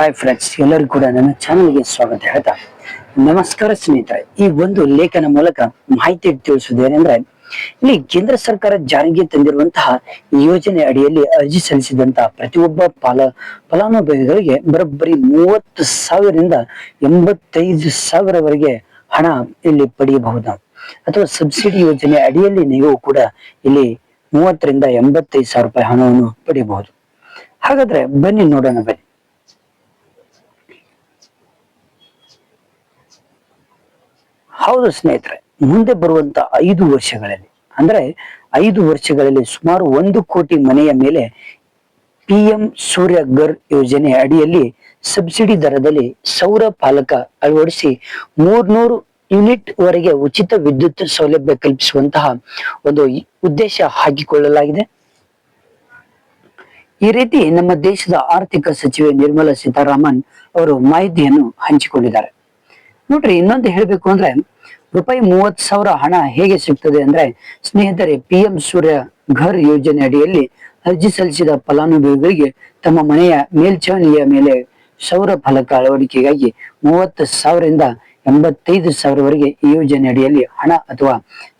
Hi friends ಎಲ್ಲರಿಗೂ ಕೂಡ ನನ್ನ ಚಾನಲ್ಗೆ ಸ್ವಾಗತ. ಹೇಳ್ತಾ ನಮಸ್ಕಾರ ಸ್ನೇಹಿತರೆ. ಈ ಒಂದು ಲೇಖನ ಮೂಲಕ ಮಾಹಿತಿ ತಿಳಿಸುವುದೇನೆಂದ್ರೆ, ಇಲ್ಲಿ ಕೇಂದ್ರ ಸರ್ಕಾರ ಜಾರಿಗೆ ತಂದಿರುವಂತಹ ಯೋಜನೆ ಅಡಿಯಲ್ಲಿ ಅರ್ಜಿ ಸಲ್ಲಿಸಿದಂತಹ ಪ್ರತಿಯೊಬ್ಬ ಫಲ, ಫಲಾನುಭವಿಗಳಿಗೆ ಬರೋಬ್ಬರಿ ಮೂವತ್ತು ಸಾವಿರದಿಂದ ಎಂಬತ್ತೈದು ಸಾವಿರವರೆಗೆ ಹಣ ಇಲ್ಲಿ ಪಡೆಯಬಹುದು. ಅಥವಾ ಸಬ್ಸಿಡಿ ಯೋಜನೆ ಅಡಿಯಲ್ಲಿ ನೀವು ಕೂಡ ಇಲ್ಲಿ ಮೂವತ್ತರಿಂದ ಎಂಬತ್ತೈದು ಸಾವಿರ ರೂಪಾಯಿ ಹಣವನ್ನು ಪಡೆಯಬಹುದು. ಹಾಗಾದ್ರೆ ಬನ್ನಿ ನೋಡೋಣ ಬನ್ನಿ. ಹೌದು ಸ್ನೇಹಿತರೆ, ಮುಂದೆ ಬರುವಂತ ಐದು ವರ್ಷಗಳಲ್ಲಿ, ಅಂದ್ರೆ ಐದು ವರ್ಷಗಳಲ್ಲಿ ಸುಮಾರು ಒಂದು ಕೋಟಿ ಮನೆಯ ಮೇಲೆ ಪಿ ಎಂ ಸೂರ್ಯ ಘರ್ ಯೋಜನೆ ಅಡಿಯಲ್ಲಿ ಸಬ್ಸಿಡಿ ದರದಲ್ಲಿ ಸೌರ ಪಾಲಕ ಅಳವಡಿಸಿ ಮೂರ್ನೂರು ಯೂನಿಟ್ ವರೆಗೆ ಉಚಿತ ವಿದ್ಯುತ್ ಸೌಲಭ್ಯ ಕಲ್ಪಿಸುವಂತಹ ಒಂದು ಉದ್ದೇಶ ಹಾಕಿಕೊಳ್ಳಲಾಗಿದೆ. ಈ ರೀತಿ ನಮ್ಮ ದೇಶದ ಆರ್ಥಿಕ ಸಚಿವೆ ನಿರ್ಮಲಾ ಸೀತಾರಾಮನ್ ಅವರು ಮಾಹಿತಿಯನ್ನು ಹಂಚಿಕೊಂಡಿದ್ದಾರೆ. ನೋಡ್ರಿ, ಇನ್ನೊಂದು ಹೇಳ್ಬೇಕು ಅಂದ್ರೆ ರೂಪಾಯಿ ಮೂವತ್ ಸಾವಿರ ಹಣ ಹೇಗೆ ಸಿಗ್ತದೆ ಅಂದ್ರೆ ಸ್ನೇಹಿತರೆ ಪಿ ಎಂ ಸೂರ್ಯ ಘರ್ ಯೋಜನೆ ಅಡಿಯಲ್ಲಿ ಅರ್ಜಿ ಸಲ್ಲಿಸಿದ ಫಲಾನುಭವಿಗಳಿಗೆ ತಮ್ಮ ಮನೆಯ ಮೇಲ್ಛಾವಣಿಯ ಮೇಲೆ ಸೌರ ಫಲಕ ಅಳವಡಿಕೆಗಾಗಿ ಮೂವತ್ತು ಸಾವಿರದಿಂದ ಎಂಬತ್ತೈದು ಸಾವಿರವರೆಗೆ ಈ ಯೋಜನೆ ಅಡಿಯಲ್ಲಿ ಹಣ ಅಥವಾ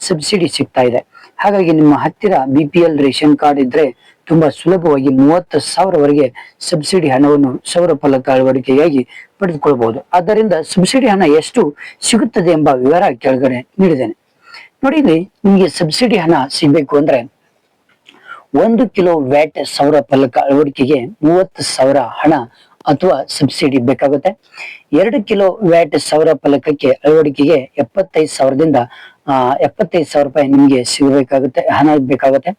ಸಬ್ಸಿಡಿ ಸಿಗ್ತಾ ಇದೆ. ಹಾಗಾಗಿ ನಿಮ್ಮ ಹತ್ತಿರ B P L ration card ಇದ್ರೆ ತುಂಬಾ ಸುಲಭವಾಗಿ ಮೂವತ್ತು ಸಾವಿರವರೆಗೆ ಸಬ್ಸಿಡಿ ಹಣವನ್ನು ಸೌರ ಫಲಕ ಅಳವಡಿಕೆಯಾಗಿ ಪಡೆದುಕೊಳ್ಳಬಹುದು ಆದ್ದರಿಂದ ಸಬ್ಸಿಡಿ ಹಣ ಎಷ್ಟು ಸಿಗುತ್ತದೆ ಎಂಬ ವಿವರ ಕೆಳಗಡೆ ನೀಡಿದ್ದೇನೆ. ನೋಡಿ ನಿಮಗೆ ಸಬ್ಸಿಡಿ ಹಣ ಸಿಗಬೇಕು ಅಂದ್ರೆ ಒಂದು ಕಿಲೋ ವ್ಯಾಟ್ ಸೌರ ಫಲಕ ಅಳವಡಿಕೆಗೆ ಮೂವತ್ತು ಸಾವಿರ ಹಣ ಅಥವಾ ಸಬ್ಸಿಡಿ ಬೇಕಾಗುತ್ತೆ. ಎರಡು ಕಿಲೋ ವ್ಯಾಟ್ ಸೌರ ಫಲಕಕ್ಕೆ ಅಳವಡಿಕೆಗೆ ಎಪ್ಪತ್ತೈದು ಸಾವಿರದಿಂದ ಎಪ್ಪತ್ತೈದು ಸಾವಿರ ರೂಪಾಯಿ ನಿಮಗೆ ಸಿಗಬೇಕಾಗುತ್ತೆ, ಹಣ ಬೇಕಾಗುತ್ತೆ.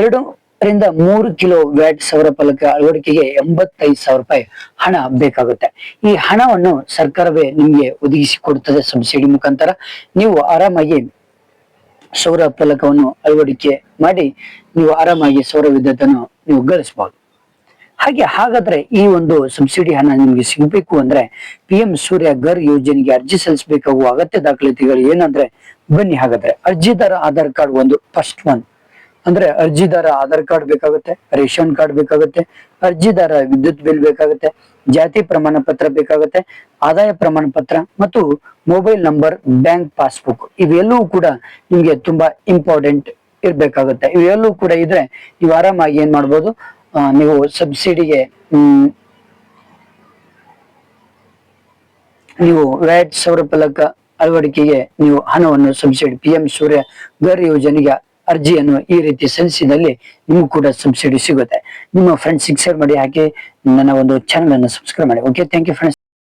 ಎರಡು ರಿಂದ ಮೂರು ಕಿಲೋ ವ್ಯಾಟ್ ಸೌರ ಫಲಕ ಅಳವಡಿಕೆಗೆ ಎಂಬತ್ತೈದು ಸಾವಿರ ರೂಪಾಯಿ ಹಣ ಬೇಕಾಗುತ್ತೆ. ಈ ಹಣವನ್ನು ಸರ್ಕಾರವೇ ನಿಮಗೆ ಒದಗಿಸಿ ಕೊಡುತ್ತದೆ ಸಬ್ಸಿಡಿ ಮುಖಾಂತರ. ನೀವು ಆರಾಮಾಗಿ ಸೌರ ಫಲಕವನ್ನು ಅಳವಡಿಕೆ ಮಾಡಿ, ನೀವು ಆರಾಮಾಗಿ ಸೌರ ವಿದ್ಯುತ್ ನೀವು ಗಳಿಸಬಹುದು ಹಾಗೆ ಹಾಗಾದ್ರೆ ಈ ಒಂದು ಸಬ್ಸಿಡಿ ಹಣ ನಿಮ್ಗೆ ಸಿಗಬೇಕು ಅಂದ್ರೆ ಪಿ ಎಂ ಸೂರ್ಯ ಗರ್ ಯೋಜನೆಗೆ ಅರ್ಜಿ ಸಲ್ಲಿಸಬೇಕಾಗುವ ಅಗತ್ಯ ದಾಖಲಾತಿಗಳು ಏನಂದ್ರೆ ಬನ್ನಿ ಹಾಗಾದ್ರೆ. ಅರ್ಜಿದಾರ ಆಧಾರ್ ಕಾರ್ಡ್ ಒಂದು ಫಸ್ಟ್ ಒನ್ ಅಂದ್ರೆ ಅರ್ಜಿದಾರ ಆಧಾರ್ ಕಾರ್ಡ್ ಬೇಕಾಗುತ್ತೆ, ರೇಷನ್ ಕಾರ್ಡ್ ಬೇಕಾಗುತ್ತೆ ಅರ್ಜಿದಾರ ವಿದ್ಯುತ್ ಬಿಲ್ ಬೇಕಾಗುತ್ತೆ, ಜಾತಿ ಪ್ರಮಾಣ ಪತ್ರ ಬೇಕಾಗುತ್ತೆ, ಆದಾಯ ಪ್ರಮಾಣ ಪತ್ರ ಮತ್ತು ಮೊಬೈಲ್ ನಂಬರ್, ಬ್ಯಾಂಕ್ ಪಾಸ್ಬುಕ್ ಇವೆಲ್ಲವೂ ಕೂಡ ನಿಮ್ಗೆ ತುಂಬಾ ಇಂಪಾರ್ಟೆಂಟ್ ಇರ್ಬೇಕಾಗುತ್ತೆ. ಇವೆಲ್ಲವೂ ಕೂಡ ಇದ್ರೆ ನೀವು ಆರಾಮಾಗಿ ಏನ್ ಮಾಡ್ಬೋದು? ನೀವು ಸಬ್ಸಿಡಿಗೆ ನೀವು ವ್ಯಾಟ್ ಸೌರ ಫಲಕ ಅಳವಡಿಕೆಗೆ ನೀವು ಹಣವನ್ನು subsidy P M Surya Ghar ಯೋಜನೆಗೆ ಅರ್ಜಿಯನ್ನು ಈ ರೀತಿ ಸಲ್ಲಿಸಿದಲ್ಲಿ ನಿಮ್ಗೆ ಕೂಡ ಸಬ್ಸಿಡಿ ಸಿಗುತ್ತೆ. ನಿಮ್ಮ ಫ್ರೆಂಡ್ಸ್ ಶೇರ್ ಮಾಡಿ ಹಾಕಿ ನನ್ನ ಒಂದು ಚಾನಲ್ ಅನ್ನು ಸಬ್ಸ್ಕ್ರೈಬ್ ಮಾಡಿ. Okay thank you friends